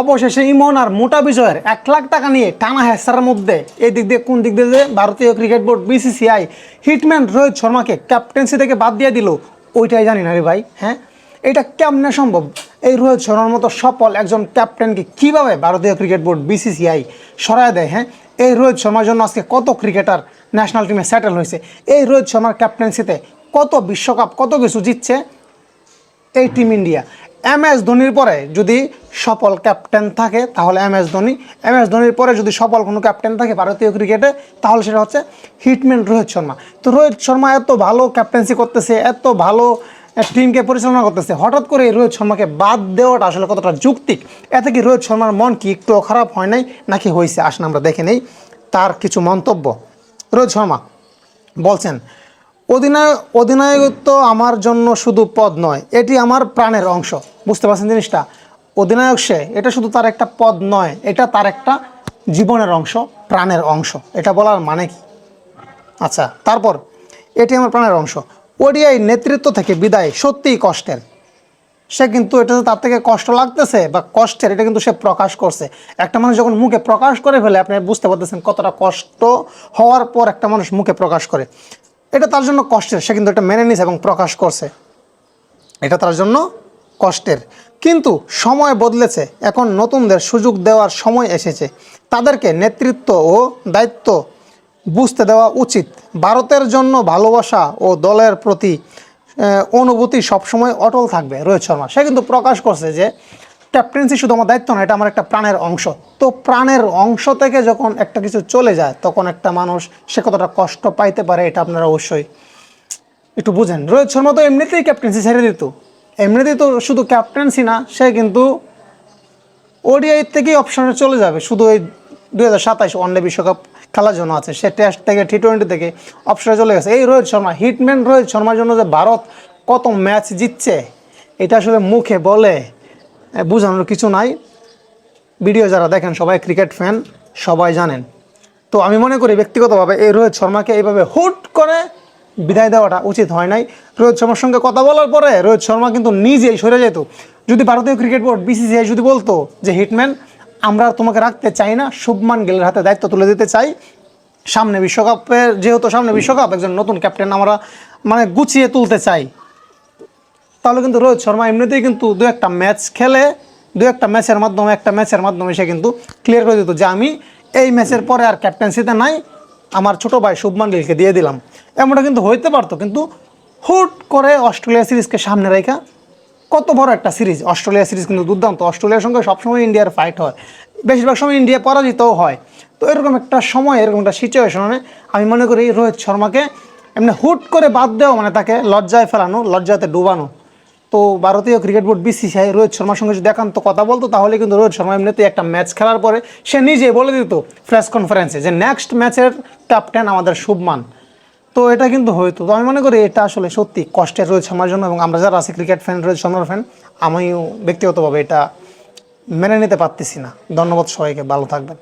অবশেষে ইমন আর মোটা বিজয়ের এক লাখ টাকা নিয়ে টানা হেসারের মধ্যে এই দিক দিয়ে কোন দিক দিয়ে ভারতীয় cricket board BCCI hitman Rohit শর্মাকে captaincy থেকে বাদ দিয়ে দিল, ওইটাই জানি না রে ভাই হ্যাঁ? এটা কেমনে সম্ভব? এই রোহিত শর্মার মতো সফল একজন ক্যাপ্টেনকে কীভাবে ভারতীয় ক্রিকেট বোর্ড বিসিসিআই সরায় দেয় হ্যাঁ? এই রোহিত শর্মার জন্য আজকে কত ক্রিকেটার ন্যাশনাল টিমে সেটেল হয়েছে? এই রোহিত শর্মার ক্যাপ্টেন্সিতে কত বিশ্বকাপ কত কিছু জিতছে? এই টিম ইন্ডিয়া এম এস ধোনির পরে যদি সফল ক্যাপ্টেন থাকে, তাহলে M S Dhoni. M S ধোনির পরে যদি সফল কোনো ক্যাপ্টেন থাকে ভারতীয় ক্রিকেটে, তাহলে সেটা হচ্ছে হিটম্যান রোহিত শর্মা। তো রোহিত শর্মা এত ভালো ক্যাপ্টেন্সি করতেছে, এত ভালো টিমকে পরিচালনা করতেছে, হঠাৎ করে রোহিত শর্মাকে বাদ দেওয়াটা আসলে কতটা যৌক্তিক এতে কি রোহিত শর্মার মন কি একটু খারাপ হয় নাই, নাকি হয়েছে আসলে আমরা দেখে নেই। তার কিছু মন্তব্য। রোহিত শর্মা বলছেন, অধিনায়ক, অধিনায়কত্ব আমার জন্য শুধু পদ নয়, এটি আমার প্রাণের অংশ। বুঝতে পারছেন জিনিসটা? অধিনায়ক সে, এটা শুধু তার একটা পদ নয়, এটা তার একটা জীবনের অংশ, প্রাণের অংশ। এটা বলার মানে কি? আচ্ছা তারপর, এটি আমার প্রাণের অংশ। ওডিআই নেতৃত্ব থেকে বিদায় সত্যিই কষ্টের। সে কিন্তু এটা তার থেকে কষ্ট লাগতেছে বা কষ্টের, এটা কিন্তু সে প্রকাশ করছে। একটা মানুষ যখন মুখে প্রকাশ করে ফেলে, আপনি বুঝতে পারতেছেন কতটা কষ্ট হওয়ার পর একটা মানুষ মুখে প্রকাশ করে। এটা তার জন্য কষ্টের, সে কিন্তু এটা মেনে নিছে এবং প্রকাশ করছে। এটা তার জন্য কষ্টের। কিন্তু সময় বদলেছে। এখন নতুনদের সুযোগ দেওয়ার সময় এসেছে। তাদেরকে নেতৃত্ব ও দায়িত্ব বুঝতে দেওয়া উচিত। ভারতের জন্য ভালোবাসা ও দলের প্রতি অনুভূতি সবসময় অটল থাকবে। রোহিত শর্মা, সে কিন্তু প্রকাশ করছে যে ক্যাপ্টেন্সি শুধু আমার দায়িত্ব না, এটা আমার একটা প্রাণের অংশ। তো প্রাণের অংশ থেকে যখন একটা কিছু চলে যায়, তখন একটা মানুষ সে কতটা কষ্ট পাইতে পারে, এটা আপনারা অবশ্যই একটু বুঝেন। রোহিত শর্মা তো এমনিতেই ক্যাপ্টেন্সি ছেড়ে দিত। এমনিতেই তো শুধু ক্যাপ্টেন্সি না, সে কিন্তু ওডিআই থেকেই অপশনে চলে যাবে। শুধু এই দুই হাজার সাতাইশ ওয়ানডে বিশ্বকাপ খেলার জন্য আছে। সে টেস্ট থেকে টি টোয়েন্টি থেকে অপশনে চলে গেছে। এই রোহিত শর্মা হিটম্যান রোহিত শর্মার জন্য যে ভারত কত ম্যাচ জিতছে, এটা আসলে মুখে বলে বোঝানোর কিছু নাই। ভিডিও যারা দেখেন, সবাই ক্রিকেট ফ্যান সবাই জানেন। তো আমি মনে করি ব্যক্তিগতভাবে এই রোহিত শর্মাকে এইভাবে হুট করে বিদায় দেওয়াটা উচিত হয় নাই। রোহিত শর্মার সঙ্গে কথা বলার পরে রোহিত শর্মা কিন্তু নিজেই সরে যেত। যদি ভারতীয় ক্রিকেট বোর্ড বিসিসিআই যদি বলতো যে, হিটম্যান, আমরা তোমাকে রাখতে চাই না, শুভমান গেলের হাতে দায়িত্ব তুলে দিতে চাই। সামনে বিশ্বকাপের, যেহেতু সামনে বিশ্বকাপ, একজন নতুন ক্যাপ্টেন আমরা মানে গুছিয়ে তুলতে চাই। তাহলে কিন্তু রোহিত শর্মা এমনিতেই কিন্তু দু একটা ম্যাচ খেলে, দু একটা ম্যাচের মাধ্যমে, একটা ম্যাচের মাধ্যমে সে কিন্তু ক্লিয়ার করে দিত যে, আমি এই ম্যাচের পরে আর ক্যাপ্টেন্সিতে নাই আমার ছোট ভাই শুভমান গিলকে দিয়ে দিলাম। এমনটা কিন্তু হইতে পারতো, কিন্তু হুট করে অস্ট্রেলিয়া সিরিজকে সামনে রেখা কত বড় একটা সিরিজ। অস্ট্রেলিয়া সিরিজ কিন্তু দুর্দান্ত। অস্ট্রেলিয়ার সঙ্গে সবসময় ইন্ডিয়ার ফাইট হয়। বেশিরভাগ সময় ইন্ডিয়া পরাজিতও হয়। তো এরকম একটা সময়, এরকম একটা সিচুয়েশনে আমি মনে করি রোহিত শর্মাকে এমনি হুট করে বাদ দেওয়া মানে তাকে লজ্জায় ফেলানো, লজ্জাতে ডুবানো। তো ভারতীয় ক্রিকেট বোর্ড বিসিসিআই রোহিত শর্মার সঙ্গে যদি একান্ত কথা বলতো, তাহলে কিন্তু রোহিত শর্মা এমনিতে একটা ম্যাচ খেলার পরে সে নিজে বলে দিত প্রেস কনফারেন্সে যে নেক্সট ম্যাচের ক্যাপ্টেন আমাদের শুভমান। তো এটা কিন্তু হইতো। তো আমি মনে করি এটা আসলে সত্যি কষ্টের রোহিত শর্মার জন্য এবং আমরা যারা আছি ক্রিকেট ফ্যান রোহিত শর্মার ফ্যান আমিও ব্যক্তিগতভাবে এটা মেনে নিতে পারতেছি না। ধন্যবাদ সবাইকে, ভালো থাকবেন।